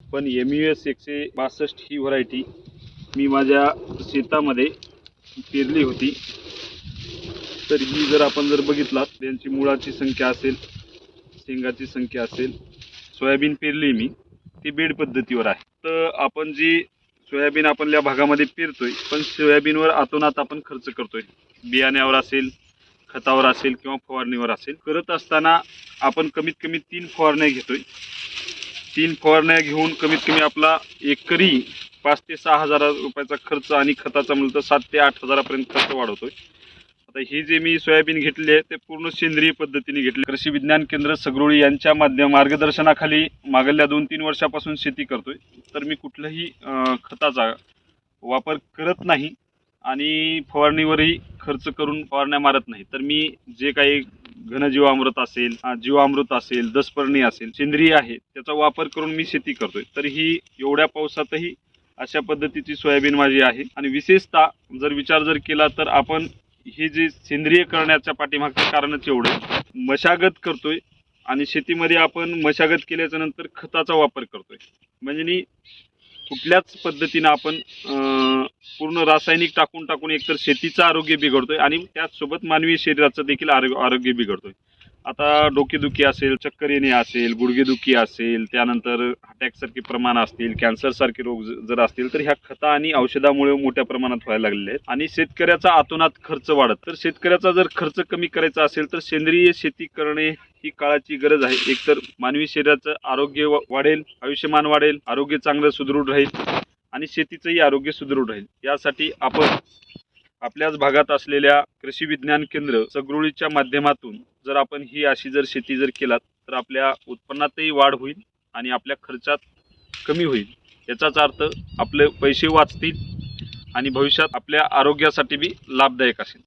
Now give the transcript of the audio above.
पण M U S एकशे बासष्ट ही व्हरायटी मी माझ्या शेतामध्ये पेरली होती. तर ही जर आपण जर बघितलात त्यांची मुळाची संख्या असेल शेंगाची संख्या असेल सोयाबीन पेरली मी ती बेड पद्धतीवर आहे. तर आपण जी सोयाबीन आपल्या भागामध्ये पेरतोय पण सोयाबीनवर आतोनात आपण खर्च करतोय. बियाण्यावर असेल खतावर असेल किंवा फवारणीवर असेल. करत असताना आपण कमीत कमी तीन फवारण्या घेतोय. तीन फवारण्या घेऊन कमीत कमी आपला एकरी पाच ते सहा हजार रुपयाचा खर्च आणि खताचा म्हणलं तर सात ते आठ हजारापर्यंत खर्च वाढवतोय. आता ही जे मी सोयाबीन घेतली आहे ते पूर्ण सेंद्रिय पद्धतीने घेतले कृषी विज्ञान केंद्र सगरोळी यांच्या माध्यम मार्गदर्शनाखाली मागल्या दोन तीन वर्षापासून शेती करतोय. तर मी कुठलाही खताचा वापर करत नाही आणि फवारणीवरही खर्च करून फवारण्या मारत नाही. तर मी जे काही घनजीवामृत असेल जीवामृत असेल दसपर्णी असेल सेंद्रिय आहे त्याचा वापर करून मी शेती करतोय. तर ही एवढ्या पावसातही अशा पद्धतीची सोयाबीन माझी आहे. आणि विशेषतः जर विचार जर केला तर आपण हे जे सेंद्रिय करण्याच्या पाठीमागचं कारणच एवढं मशागत करतोय आणि शेतीमध्ये आपण मशागत केल्याच्यानंतर खताचा वापर करतोय. म्हणजे कुठल्याच पद्धतीनं आपण पूर्ण रासायनिक टाकून टाकून एकतर शेतीचं आरोग्य बिघडतोय आणि त्याचसोबत मानवी शरीराचं देखील आरोग्य आरोग्य बिघडतोय. आता डोकेदुखी असेल चक्कर येणे असेल गुडघेदुखी असेल त्यानंतर अटॅकसारखे प्रमाण असतील कॅन्सरसारखे रोग जर असतील तर ह्या खता आणि औषधामुळे मोठ्या प्रमाणात व्हायला लागलेले आहेत. आणि शेतकऱ्याचा आतोनात खर्च वाढत. तर शेतकऱ्याचा जर खर्च कमी करायचा असेल तर सेंद्रिय शेती करणे ही काळाची गरज आहे. एकतर मानवी शरीराचं आरोग्य वाढेल आयुष्यमान वाढेल आरोग्य चांगलं सुदृढ राहील. आणि शेतीचंही आरोग्य सुदृढ राहील. यासाठी आपण आपल्याच भागात असलेल्या कृषी विज्ञान केंद्र सगरुळीच्या माध्यमातून जर आपण ही अशी जर शेती जर केलात तर आपल्या उत्पन्नातही वाढ होईल आणि आपल्या खर्चात कमी होईल. याचाच अर्थ आपले पैसे वाचतील आणि भविष्यात आपल्या आरोग्यासाठी बी लाभदायक असेल.